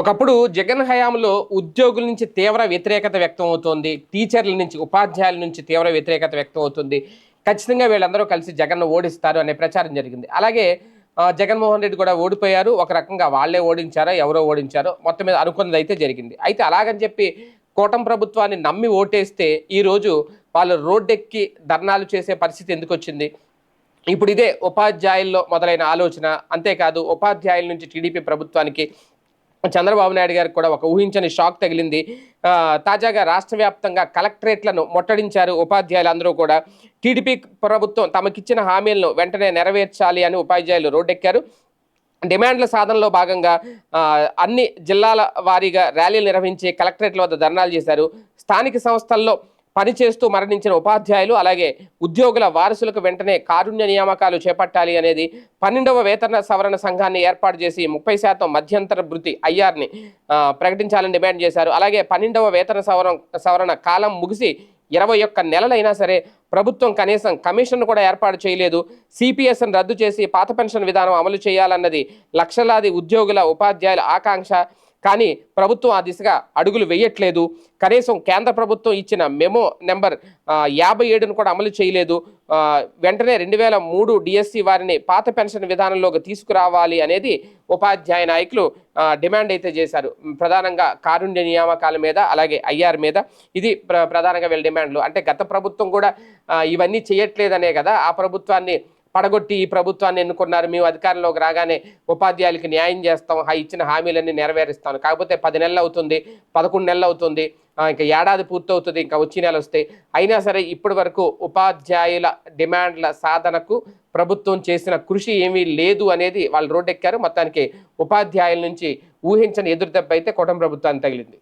ఒకప్పుడు జగన్ హయాంలో ఉద్యోగుల నుంచి తీవ్ర వ్యతిరేకత వ్యక్తం అవుతోంది. టీచర్ల నుంచి ఉపాధ్యాయుల నుంచి తీవ్ర వ్యతిరేకత వ్యక్తం అవుతుంది. ఖచ్చితంగా వీళ్ళందరూ కలిసి జగన్ను ఓడిస్తారు అనే ప్రచారం జరిగింది. అలాగే జగన్మోహన్ రెడ్డి కూడా ఓడిపోయారు. ఒక రకంగా వాళ్ళే ఓడించారో ఎవరో ఓడించారో మొత్తం మీద అనుకున్నది అయితే జరిగింది. అయితే అలాగని చెప్పి కూటమి ప్రభుత్వాన్ని నమ్మి ఓటేస్తే ఈరోజు వాళ్ళు రోడ్డెక్కి ధర్నాలు చేసే పరిస్థితి ఎందుకు వచ్చింది? ఇప్పుడు ఇదే ఉపాధ్యాయుల్లో మొదలైన ఆలోచన. అంతేకాదు ఉపాధ్యాయుల నుంచి టీడీపీ ప్రభుత్వానికి చంద్రబాబు నాయుడు గారికి కూడా ఒక ఊహించని షాక్ తగిలింది. తాజాగా రాష్ట్ర వ్యాప్తంగా కలెక్టరేట్లను ముట్టడించారు ఉపాధ్యాయులు అందరూ కూడా. టీడీపీ ప్రభుత్వం తమకిచ్చిన హామీలను వెంటనే నెరవేర్చాలి అని ఉపాధ్యాయులు రోడ్డెక్కారు. డిమాండ్ల సాధనలో భాగంగా అన్ని జిల్లాల వారీగా ర్యాలీలు నిర్వహించి కలెక్టరేట్ల వద్ద ధర్నాలు చేశారు. స్థానిక సంస్థల్లో పనిచేస్తూ మరణించిన ఉపాధ్యాయులు అలాగే ఉద్యోగుల వారసులకు వెంటనే కారుణ్య నియామకాలు చేపట్టాలి అనేది పన్నెండవ వేతన సవరణ సంఘాన్ని ఏర్పాటు చేసి ముప్పై శాతం మధ్యంతర భృతి ఐఆర్ని ప్రకటించాలని డిమాండ్ చేశారు. అలాగే పన్నెండవ వేతన సవరణ సవరణ కాలం ముగిసి ఇరవై ఒక్క నెలలైనా సరే ప్రభుత్వం కనీసం కమిషన్ కూడా ఏర్పాటు చేయలేదు. సిపిఎస్ను రద్దు చేసి పాత పెన్షన్ విధానం అమలు చేయాలన్నది లక్షలాది ఉద్యోగుల ఉపాధ్యాయుల ఆకాంక్ష. కానీ ప్రభుత్వం ఆ దిశగా అడుగులు వేయట్లేదు. కనీసం కేంద్ర ప్రభుత్వం ఇచ్చిన మెమో నెంబర్ యాభై ఏడును కూడా అమలు చేయలేదు. వెంటనే రెండు వేల మూడు డిఎస్సి వారిని పాత పెన్షన్ విధానంలోకి తీసుకురావాలి అనేది ఉపాధ్యాయ నాయకులు డిమాండ్ అయితే చేశారు. ప్రధానంగా కారుణ్య నియామకాల మీద అలాగే ఐఆర్ మీద. ఇది ప్ర ప్రధానంగా వీళ్ళ డిమాండ్లు. అంటే గత ప్రభుత్వం కూడా ఇవన్నీ చేయట్లేదనే కదా ఆ ప్రభుత్వాన్ని పడగొట్టి ఈ ప్రభుత్వాన్ని ఎన్నుకున్నారు. మేము అధికారంలోకి రాగానే ఉపాధ్యాయులకి న్యాయం చేస్తాం. ఇచ్చిన హామీలన్నీ నెరవేరుస్తాం కాకపోతే పది నెలలు అవుతుంది పదకొండు నెలలు అవుతుంది ఇంకా ఏడాది పూర్తవుతుంది ఇంకా వచ్చే నెలలు వస్తాయి అయినా సరే ఇప్పటి వరకు ఉపాధ్యాయుల డిమాండ్ల సాధనకు ప్రభుత్వం చేసిన కృషి ఏమీ లేదు అనేది వాళ్ళు రోడ్డెక్కారు. మొత్తానికి ఉపాధ్యాయుల నుంచి ఊహించని ఎదురుదెబ్బ అయితే కుటుంబ ప్రభుత్వాన్ని తగిలింది.